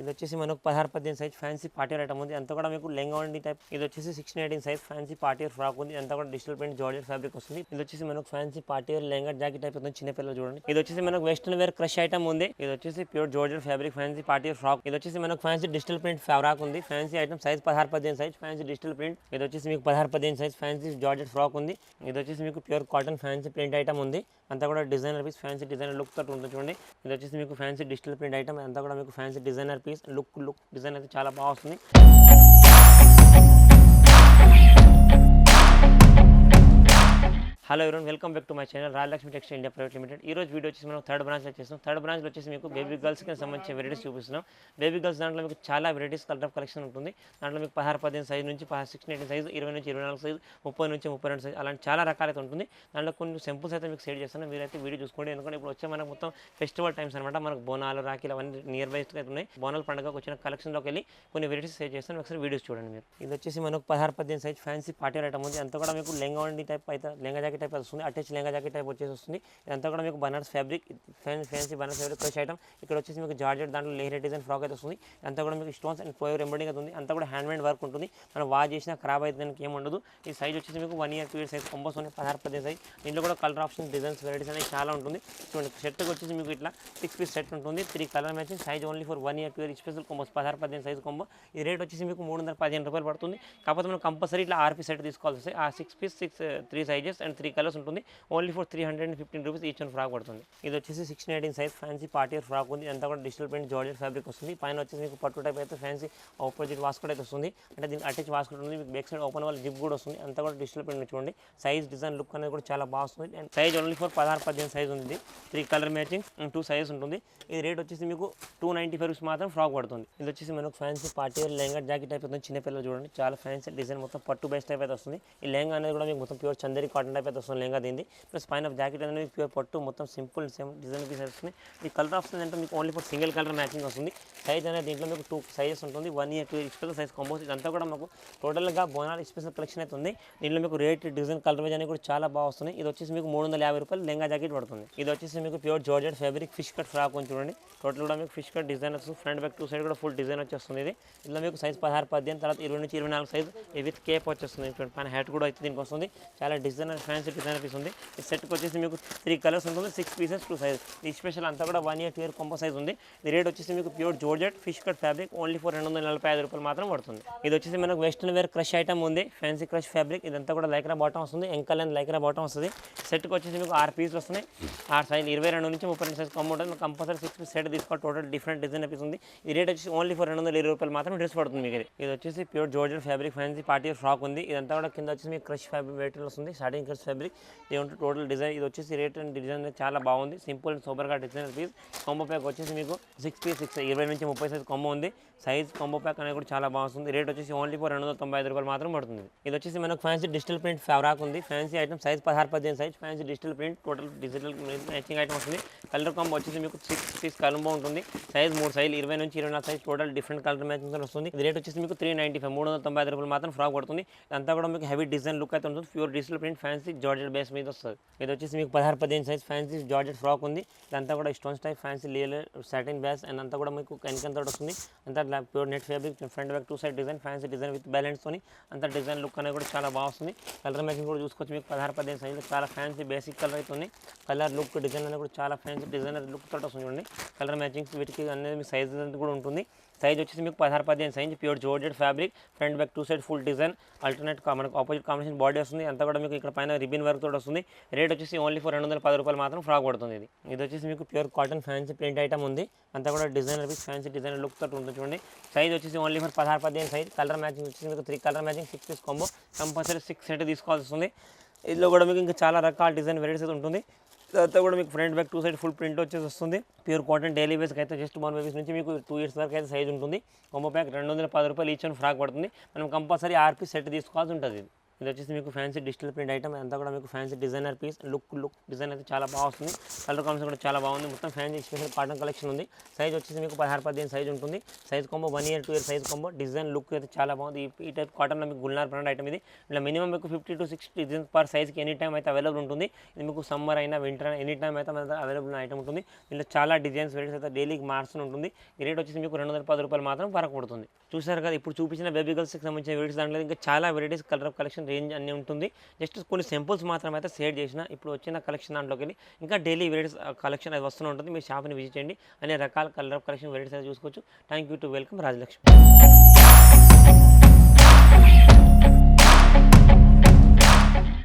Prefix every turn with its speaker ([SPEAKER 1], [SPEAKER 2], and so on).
[SPEAKER 1] ఇది వచ్చేసి మనకు పదహారు పద్దెనిమిది సైజ్ ఫ్యాన్సీ పార్టీ ఐటమ్ ఉంది అంతా కూడా మీకు లెంగా ఉండి టైప్ ఇది వచ్చేసి sixteen eighteen size fancy party frock ఉంది. అంతా కూడా డిజిటల్ ప్రింట్ జార్జెట్ ఫ్యాబ్రిక్ వస్తుంది. ఇది వచ్చేసి మనకు fancy party lehenga jacket type ఉంది చిన్న పిల్లలు చూడండి. ఇది వచ్చేసి మనకు వెస్టర్న్ వేర్ క్రష్ ఐటమ్ ఉంది. ఇది వచ్చేసి pure georgette fabric fancy party frock ఇది వచ్చేసి మనకు ఫ్యాన్సీ డిజిటల్ ప్రింట్ ఫ్రాక్ ఉంది. ఫ్యాన్సీ ఐటమ్ సైజ్ పదహారు పద్దెనిమిది సైజ్ ఫ్యాన్సీ డిజిటల్ ప్రింట్ ఇది వచ్చేసి మీకు పదహారు పద్దెనిమిది సైజ్ ఫ్యాన్సీ జార్జెట్ ఫ్రాక్ ఉంది. ఇది వచ్చేసి మీకు pure cotton fancy print item ఉంది. అంతా కూడా designer piece fancy designer look తోటి ఉంటుంది చూడండి. ఇది వచ్చేసి మీకు ఫ్యాన్సీ డిజిటల్ ప్రింట్ ఐటమ్ అంతా కూడా మీకు fancy designer piece look look design అయితే చాలా బాగా వస్తుంది. హలో ఎవరు welcome back to my channel Rajalakshmi textile India private limited ఈ రోజు వీడియో వచ్చేసి మనం థర్డ్ బ్రాంచ్లో చేస్తాం థర్డ్ బ్రాంచ్లో వచ్చేసి మీకు బేబీ గర్ల్స్కి సంబంధించిన వెరైటీస్ చూపిస్తున్నాం. బేబీ గర్ల్స్ దాంట్లో మీకు చాలా వెరైటీస్ కలర్ ఆఫ్ కలెక్షన్ ఉంటుంది. దాంట్లో మీకు పదహారు పదిహేను సైజ్ నుంచి పదహారు సిక్స్టీన్ ఎయిటీన్ సైజ్ ఇరవై నుంచి ఇరవై నాలుగు సైజ్ ముప్పై నుంచి ముప్పై రెండు సైజ్ అలాంటి చాలా రకాలైతే ఉంటుంది. దాంట్లో కొన్ని సింపుల్స్ అయితే మీకు షేర్ చేస్తాను మీరైతే వీడియో చూసుకోండి. ఎందుకంటే ఇప్పుడు వచ్చే మనకు మొత్తం ఫెస్టివల్ టైమ్స్ అనమాట మనకు బోనాలు రాఖీలు అవన్నీ నియర్ బై అయితే ఉన్నాయి. బోనాల పండుగకు వచ్చిన కలెక్షన్లోకి వెళ్ళి కొన్ని వెరైటీస్ షేర్ చేస్తాను ఒకసారి వీడియోస్ చూడండి మీరు. ఇది వచ్చేసి మనకు పదహారు పదిహేను సైజ్ ఫ్యాన్సీ పార్టీ ఐటమ్ ఉంది. అంతా కూడా మీకు లెంగా ఉండి టైప్ అయితే లెంగా జాకెట్ టైప్ వస్తుంది. అటాచ్ లెంగా జాకెట్ టైప్ వచ్చేసి వస్తుంది. ఇదంతా కూడా మీకు Banaras fabric fancy Banaras fabric fresh item. ఇక్కడ వచ్చేసి మీకు జార్జెట్ దాంట్లో లేహర్ డిజైన్ ఫ్రాక్ అయితే వస్తుంది. అంతా కూడా మీకు స్టోన్స్ అండ్ ఫ్లోర్ ఎంబడింగ్ అవుతుంది ఉంది. అంతా కూడా హ్యాండ్ మేడ్ వర్క్ ఉంటుంది. మనం వాష్ చేసినా ఖరాబ్ అయితే దానికి ఏమి ఉండదు. ఈ సైజ్ వచ్చేసి మీకు one year two year size combos ఉన్నాయి పదహారు పది సైజ్ దీంట్లో కూడా కలర్ ఆప్షన్ డిజైన్స్ వెరైటీస్ అనేవి చాలా ఉంటుంది. చూడండి షర్ట్కి వచ్చేసి మీకు ఇట్లా సిక్స్ పీస్ సెట్ ఉంటుంది. Three colour matching size only for one year two year special combos పదహారు పదిహేను సైజ్ కొంబో ఈ రేట్ వచ్చేసి మీకు మూడు వందల పదిహేను రూపాయలు పడుతుంది. కాకపోతే మనం కంపల్సరీ ఇట్లా ఆర్పీ సెట్ తీసుకోవాల్సి వస్తాయి ఆ six piece six three sizes and three colours ఉంటుంది. Only for three hundred and fifteen rupees each one frock పడుతుంది. ఇది వచ్చేసి sixteen eighteen size fancy party frock ఉంది. అంతా కూడా డిజిటల్ ప్రింట్ జార్జెట్ ఫ్యాబ్రిక్ వస్తుంది. పైన వచ్చేసి మీకు పట్టు టైప్ అయితే ఫ్యాన్సీ ఆపోజిట్ వాస్కోట్ అయితే వస్తుంది. అంటే దీనికి అటాచ్ వాస్కోట్ ఉంది. మీకు బ్యాక్ సైడ్ ఓపెన్ వాళ్ళ జిప్ కూడా వస్తుంది. అంతా కూడా డిజిటల్ ప్రింట్ చూడండి. సైజ్ డిజైన్ లుక్ అనేది కూడా చాలా బాగా వస్తుంది. అండ్ సైజ్ ఓన్లీ ఫర్ పదహారు పద్దెనిమిది సైజ్ ఉంది three colour matching two sizes ఉంటుంది. ఈ రేట్ వచ్చేసి మీకు టూ నైంటీ ఫైవ్ రూపీస్ మాత్రం ఫ్రాక్ పడుతుంది. ఇది వచ్చేసి మనకు fancy party lehenga jacket type అవుతుంది చిన్నపిల్లలు చూడండి. చాలా ఫ్యాన్సీ డిజైన్ మొత్తం పట్టు బెస్ట్ టైప్ అయితే వస్తుంది. ఈ లెంగా అనేది కూడా మీకు మొత్తం ప్యూర్ చందరి కాటన్ టైప్ అయితే వస్తుంది లెంగా దీన్ని ప్లస్ పైన జాకెట్ అనేది ప్యూర్ పట్టు మొత్తం సింపుల్ సేమ్ డిజైన్ పీస్ వస్తుంది ఈ కలర్ ఆప్షన్ అంటే మీకు only for single colour matching వస్తుంది. సైజ్ అనేది దీంట్లో మీకు టూ సైజెస్ ఉంటుంది. One year two year size combos ఇదంతా కూడా మాకు టోటల్గా బోనాల్ స్పెషల్ కలెక్షన్ అయితే ఉంది. దీంట్లో మీకు రేట్ డిజైన్ కలర్ వైజ్ అనేది కూడా చాలా బాగా వస్తుంది ఇది వచ్చేసి మీకు మూడు వందల యాభై రూపాయలు లెంగా జాకెట్ పడుతుంది. ఇది వచ్చేసి మీకు pure georgette fabric fish cut frock కొంచెం చూడండి. టోటల్ కూడా మీకు ఫిష్ కట్ డిజైన్ వస్తుంది. ఫ్రంట్ బ్యాక్ టూ సైడ్ కూడా ఫుల్ డిజైన్ వచ్చేస్తుంది ఇది. ఇందులో మీకు సైజ్ పదహారు పద్దెనిమిది తర్వాత ఇరవై నుంచి ఇరవై నాలుగు సైజ్ విత్ కేప్ వచ్చేస్తుంది. చూడండి పైన హ్యాట్ కూడా అయితే దీనికి వస్తుంది. చాలా డిజైనర్ ఫ్యాన్స్ డిజైనర్ పీస్ ఉంది. ఈ సెట్కి వచ్చేసి మీకు త్రీ కలర్స్ ఉంటుంది సిక్స్ పీసెస్ టూ సైజ్ ఈ స్పెషల్ అంతా కూడా one year two year combo size ఉంది. ఈ రేట్ వచ్చేసి మీకు pure georgette fish cut fabric only four రెండు వందల నలభై ఐదు రూపాయలు మాత్రం పడుతుంది. ఇది వచ్చేసి మనకు వెస్ట్రన్ వేర్ క్రష్ ఐటమ్ ఉంది ఫ్యాన్సీ క్రష్ ఫ్యాబ్రిక్ ఇదంతా కూడా లైక్రా బాటం వస్తుంది ఎంకల్ అండ్ లైక్రా బాటం వస్తుంది సెట్కి వచ్చేసి మీకు ఆరు పీసులు వస్తున్నాయి. ఆరు సైజ్ ఇరవై రెండు నుంచి ముప్పై రెండు సైజ్ కమ్ ఉంటుంది. కంపల్సరీ సిక్స్ పీస్ సెట్ తీసుకోవాలి టోటల్ డిఫరెంట్ డిజైన్ పీస్ ఉంది. ఈ రేట్ వచ్చేసి ఓన్లీ ఫోర్ రెండు వందల ఇరవై రూపాయలు మాత్రం డ్రెస్ పడుతుంది మీకు ఇది. ఇది వచ్చేసి pure georgette fabric fancy party frock ఉంది. ఇదంతా కూడా కింద వచ్చేసి మీకు క్రష్ ఫ్యాబ్రిక్ వెయిట్ వస్తుంది. స్టార్టింగ్ క్రష్ ఫ్యాబ్రిక్ ఇది టోటల్ డిజైన్ ఇది వచ్చేసి రేట్ అండ్ డిజైన్ చాలా బాగుంది. సింపుల్ అండ్ సూపర్గా డిజైన్ పీస్ కాంబో ప్యాక్ వచ్చేసి మీకు సిక్స్ పీస్ సిక్స్ ఇరవై నుంచి ముప్పై సైజ్ కాంబో ఉంది. సైజ్ కాంబో ప్యాక్ అనేది కూడా చాలా బాగుంది రేట్ వచ్చేసి ఓన్లీ ఫోర్ రెండు వందల తొంభై ఐదు రూపాయలు మాత్రం పడుతుంది. ఇది వచ్చేసి మనకు ఫ్యాన్సీ డిజిటల్ ప్రింట్ ఫ్యాబ్రాక్ ఉంది. ఫ్యాన్సీ ఐటమ్ సైజ్ పదహారు పదిహేను size fancy digital print total digital matching item వస్తుంది. కలర్ కాంబో వచ్చేసి మీకు సిక్స్ పీస్ కలంబో ఉంటుంది. సైజ్ మూడు సైజ్ ఇరవై నుంచి ఇరవై నాలుగు size total different colour matching వస్తుంది. రేట్ వచ్చేసి మీకు త్రీ నైంటీ ఫైవ్ మూడు వందల తొంభై ఐదు రూపాయలు మాత్రం ఫ్రాక్ పడుతుంది అంతా కూడా మీకు హెవీ డిజైన్ లుక్ అయితే ఉంటుంది. Pure digital print fancy georgette base మీద వస్తుంది. ఇది వచ్చేసి మీకు పదహారు పదిహేను సైజ్ ఫ్యాన్సీ జార్జెట్ ఫ్రాక్ ఉంది. ఇదంతా కూడా stones type fancy layer satin base and అంతా కూడా మీకు కనికంత వస్తుంది. అంతా pure net fabric front back two side design fancy design with balance అని అంత డిజైన్ లుక్ అనేది కూడా చాలా బాగా వస్తుంది. కలర్ మ్యాచింగ్ కూడా చూసుకోవచ్చు మీకు పదహారు పదిహేను సైజ్ చాలా ఫ్యాన్సీ బేసిక్ కలర్ అయితే ఉంది కలర్ లుక్ డిజైన్ అనేది కూడా చాలా ఫ్యాన్సీ డిజైనర్ లుక్ తోటి వస్తుంది చూడండి. కలర్ మ్యాచింగ్స్ వీటికి అనేది మీ సైజ్ అనేది కూడా ఉంటుంది. సైజ్ వచ్చేసి మీకు పదహారు పదిహేను size pure georgette fabric front back two side full design alternate మనకు ఆపోజిట్ కాంబినేషన్ బాడీ వస్తుంది. అంతా కూడా మీకు ఇక్కడ పైన రిబిన్ వర్క్ తోటి వస్తుంది. రేట్ వచ్చేసి ఓన్లీ ఫర్ రెండు వందల పది రూపాయలు మాత్రం ఫ్రాక్ పడుతుంది ఇది. ఇది వచ్చేసి మీకు pure cotton fancy print item ఉంది. అంతా కూడా designer piece fancy designer look తోటి ఉంటుంది చూడండి. సైజ్ వచ్చేసి ఓన్లీ ఫర్ పదహారు పదిహేను సైజ్ కలర్ మ్యాచింగ్ వచ్చేసి మీకు three colour matching six piece combo compulsory six set తీసుకోవాల్సి వస్తుంది. ఇందులో కూడా మీకు ఇంకా చాలా రకాల డిజైన్ వెరైటీస్ అయితే ఉంటుంది. తర్వాత కూడా మీకు front back two side full print వచ్చేసి వస్తుంది. ప్యూర్ కాటన్ డైలీ వేస్కి అయితే జస్ట్ వన్ బేబీస్ నుంచి మీకు టూ ఇయర్స్ వరకు అయితే సైజ్ ఉంటుంది. కొమ్మ ప్యాక్ రెండు వందల పది రూపాయలు ఈచ్ ఫ్రాక్ పడుతుంది. మనం కంపల్సరీ ఆర్పీ సెట్ తీసుకోవాల్సి ఉంటుంది. ఇది వచ్చేసి మీకు ఫ్యాన్సీ డిజిటల్ ప్రింట్ ఐటమ్ అంతా కూడా మీకు fancy designer piece look look design అయితే చాలా బాగా వస్తుంది. కలర్ కాంబినేషన్ కూడా చాలా బాగుంది. మొత్తం ఫ్యాన్సీ స్పెషల్ కాటన్ కలెక్షన్ ఉంది. సైజ్ వచ్చేసి మీకు పదహారు పదిహేను సైజ్ ఉంటుంది. Size combo one year two year size combo design look అయితే చాలా బాగుంది. ఈ- టైప్ కాటన్లో మీకు గుల్నార్ బ్రాండ్ ఐటమ్ ఇది. ఇలా మినిమం మీకు fifty to sixty designs per సైజ్కి any time అయితే అవైలబుల్ ఉంటుంది. ఇది మీకు సమ్మర్ అయినా వింటర్ అయినా ఎనీ టైం అయితే మన అవైలబుల్ ఐటమ్ ఉంటుంది. దీంట్లో చాలా డిజైన్స్ వెరైటీస్ అయితే డైలీకి మార్చుని ఉంటుంది. ఈ రేట్ వచ్చేసి మీకు రెండు వందల పది రూపాయలు మాత్రం వరకు పడుతుంది. చూసారు కదా ఇప్పుడు చూపించిన బేబీ గర్ల్స్కి సంబంధించిన వెరైటీస్ దాంట్లో ఇంకా చాలా వెరైటీస్ కలర్ కలెక్షన్ రేంజ్ అన్నీ ఉంటుంది. జస్ట్ కొన్ని సింపుల్స్ మాత్రం అయితే షేర్ చేసిన ఇప్పుడు వచ్చిన కలెక్షన్ దాంట్లోకి వెళ్ళి ఇంకా డైలీ వెరైటీస్ కలెక్షన్ అది వస్తూనే ఉంటుంది. మీ షాప్ని విజిట్ చేయండి. అనే రకాల కలర్ కలెక్షన్ వెరైటీస్ అయితే చూసుకోవచ్చు. Thank you to welcome Rajalakshmi